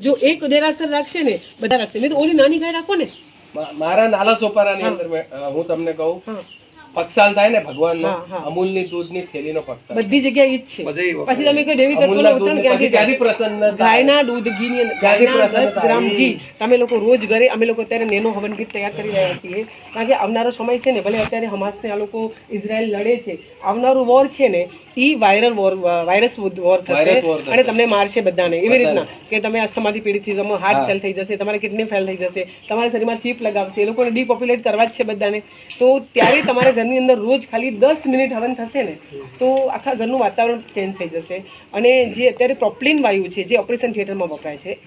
જો એક દેરાસર રાખશે ને બધા રાખશે. નહીં તો ઓલી નાની ગાય રાખો ને. મારા નાલા સોપારાની અંદર હું તમને કહું પક્ષાલ થાય ને ભગવાન અમૂલની દૂધની થેલી નો પક્ષાલ બધી જગ્યાએ ઈજ છે. પછી તમે કોઈ દેવી તત્વ નો ઉત્તરાયણ ક્યાંથી પ્રસન્ન ગાય ના દૂધ ઘી ની દસ ગ્રામ ઘી. તમે લોકો રોજ ઘરે અમે લોકો અત્યારે નેનો હવન ગીત તૈયાર કરી રહ્યા છીએ. કારણ કે આવનારો સમય છે ને ભલે અત્યારે હમાસને આ લોકો ઇઝરાયલ લડે છે આવનારું વોર છે ને ઈ વાયરલ વોર વાયરસ વોર થશે. અને તમને મારશે બધાને. એવી રીતના કે તમે અસ્થમાથી પીડિત થઈ તમારો હાર્ટ ફેલ થઈ જશે તમારે કિડની ફેલ થઈ જશે તમારા શરીરમાં ચીપ લગાવશે એ લોકોને ડીપોપ્યુલેટ કરવા જ છે બધાને. તો ત્યારે તમારા ઘરની અંદર રોજ ખાલી દસ મિનિટ હવન થશે ને તો આખા ઘરનું વાતાવરણ ચેન્જ થઈ જશે. અને જે અત્યારે પ્રોપ્લિન વાયુ છે જે ઓપરેશન થિયેટરમાં વપરાય છે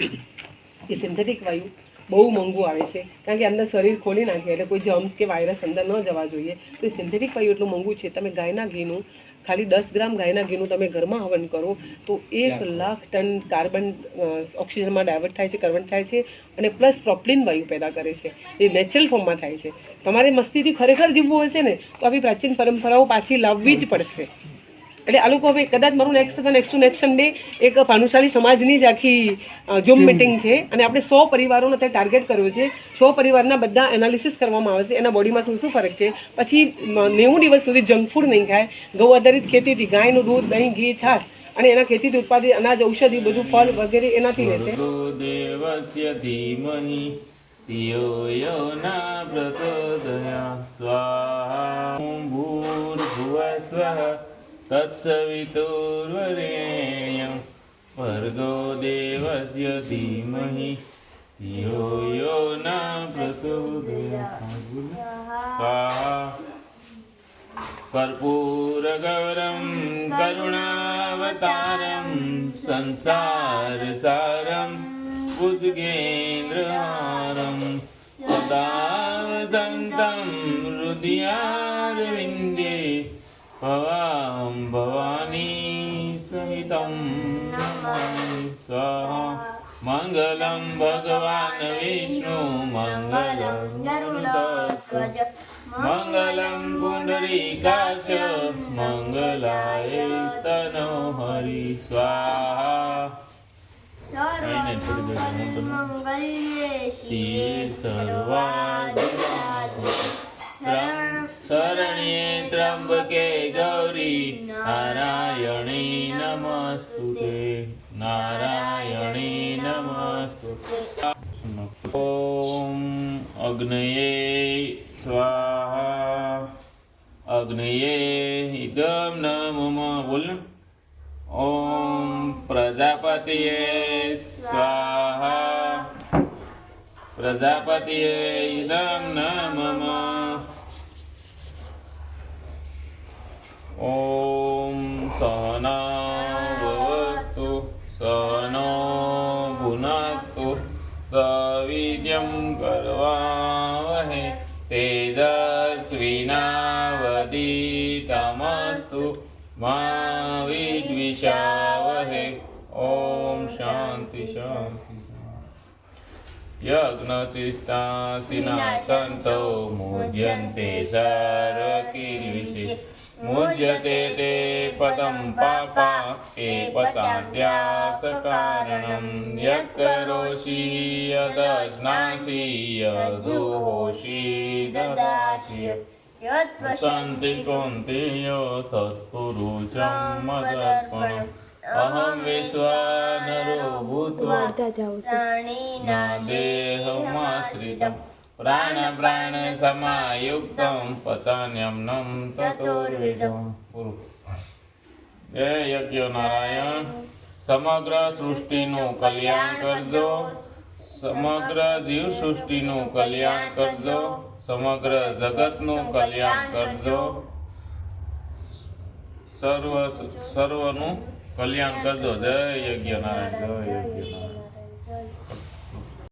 એ સિન્થેટિક વાયુ બહુ મોંઘું આવે છે. કારણ કે અંદર શરીર ખોલી નાખે એટલે કોઈ જમ્સ કે વાયરસ અંદર ન જવા જોઈએ. તો સિન્થેટિક વાયુ એટલું મોંઘું છે તમે ગાયના ઘીનું ખાલી દસ ગ્રામ ગાયના ઘીનું તમે ઘરમાં હવન કરો તો એક લાખ ટન કાર્બન ઓક્સિજનમાં ડાયવર્ટ થાય છે કાર્બન થાય છે અને પ્લસ પ્રોપ્લિન વાયુ પેદા કરે છે. એ નેચરલ ફોર્મમાં થાય છે. તમારે મસ્તીથી ખરેખર જીવવું હશે ને તો આવી પ્રાચીન પરંપરાઓ પાછી લાવવી જ પડશે. એટલે આ લોકો હવે કદાચ મારું next next to next Sunday એક ભાનુશાળી સમાજની જ આખી ઝૂમ મિટિંગ છે. અને આપણે સો પરિવારોનો અત્યારે ટાર્ગેટ કર્યો છે. સો પરિવારના બધા એનાલિસિસ કરવામાં આવે છે. એના બોડીમાં શું શું ફરક છે? પછી નેવું દિવસ સુધી જંક ફૂડ નહીં ખાય. ગૌ આધારિત ખેતીથી ગાયનું દૂધ દહીં ઘી છાશ. અને એના ખેતીથી ઉત્પાદિત અનાજ ઔષધિ બધું ફળ વગેરે એનાથી રહેશે યો ન પ્રચોદયા સ્વાહા સ્વઃ તત્સવિતુર્વરેણ્યં ભર્ગો દેવસ્ય ધીમહિ ધિયો યો ન પ્રચોદયા સ્વાહા कर्पूरगौरं करुणावतारं संसारसारं बुद्गेन्द्रहारं सदावदन्तं हृदयारविन्दे ભવામ ભવાની સહિતમ સ્વાહા મંગલમ ભગવાન વિષ્ણુ મંગલમ ગરુડધ્વજ મંગલમ પુંડરીકાશ મંગલાય તનો હરિ સ્વાહા મંગલ્યે શિર સર્વા नारायणी नमस्तुते। नारायणी नमस्तु ॐ अग्नये स्वाहा। अग्नये इदं न मम बोल ॐ प्रजापतये स्वाहा। प्रजापतये इदं न मम ॐ सहना भवतु सहनो भुनक्तु सविद्यं कर्वावहे तेजस्विनावदितमस्तु मा विद्विषावहे ॐ शान्ति शान्ति यज्ञचित्तासिना सन्तो मुह्यन्ते सारकिल्विषे मुह्यते ते पदं पापा ते पताद्यासकारणं यत्करोषि यदश्नासि यदुहोषि ददासि सन्ति कौन्तेय तत्पुरुषं मदर्पणम् अहं विश्वानरो भूत्वा न देहमाश्रितं प्राणप्राणसमायुक्तं पतन्यम्नं ततोर्विदं પૂરું જય યજ્ઞ નારાયણ સમગ્ર સૃષ્ટિનું કલ્યાણ કરજો સમગ્ર જીવ સૃષ્ટિનું કલ્યાણ કરજો સમગ્ર જગતનું કલ્યાણ કરજો સર્વ સર્વનું કલ્યાણ કરજો જય યજ્ઞ નારાયણ જય યજ્ઞ નારાયણ